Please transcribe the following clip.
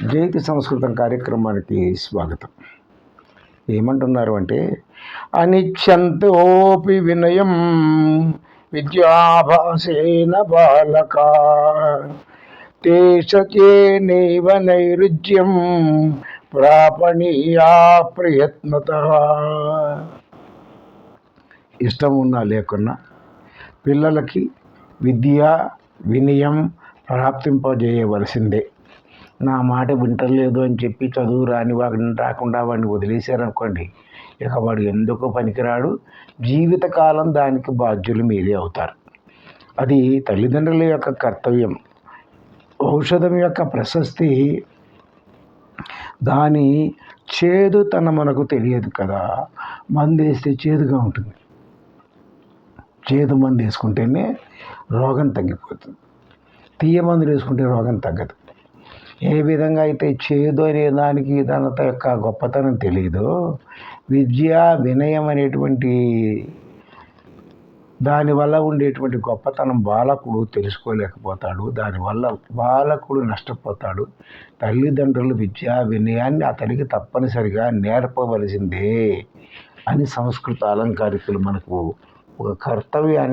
జైతి సంస్కృతం కార్యక్రమానికి స్వాగతం. ఏమంటున్నారు అంటే అనిచ్చంతోపి వినయం విద్యాభాసేన బాలక తేషచేనేవ నైరుజ్యం ప్రాపణీయా ప్రయత్నత. ఇష్టం ఉన్నా లేకున్నా పిల్లలకి విద్య వినయం ప్రాప్తింపజేయవలసిందే. నా మాట వింటలేదు అని చెప్పి చదువు రాని వాడిని రాకుండా వాడిని వదిలేశారనుకోండి ఇక వాడు ఎందుకు పనికిరాడు? జీవితకాలం దానికి బాధ్యులు మీరే అవుతారు. అది తల్లిదండ్రుల యొక్క కర్తవ్యం. ఔషధం యొక్క ప్రశస్తి దాని చేదు తన మనకు తెలియదు కదా మందు వేస్తే చేదుగా ఉంటుంది. చేదు మందు వేసుకుంటేనే రోగం తగ్గిపోతుంది. తీయ మందులు వేసుకుంటే రోగం తగ్గదు. ఏ విధంగా అయితే చేయదు అనే దానికి తన యొక్క గొప్పతనం తెలియదు విద్య వినయం అనేటువంటి దానివల్ల ఉండేటువంటి గొప్పతనం బాలకుడు తెలుసుకోలేకపోతాడు. దానివల్ల బాలకుడు నష్టపోతాడు. తల్లిదండ్రులు విద్యా వినయాన్ని అతనికి తప్పనిసరిగా నేర్పవలసిందే అని సంస్కృత అలంకారికులు మనకు ఒక కర్తవ్యాన్ని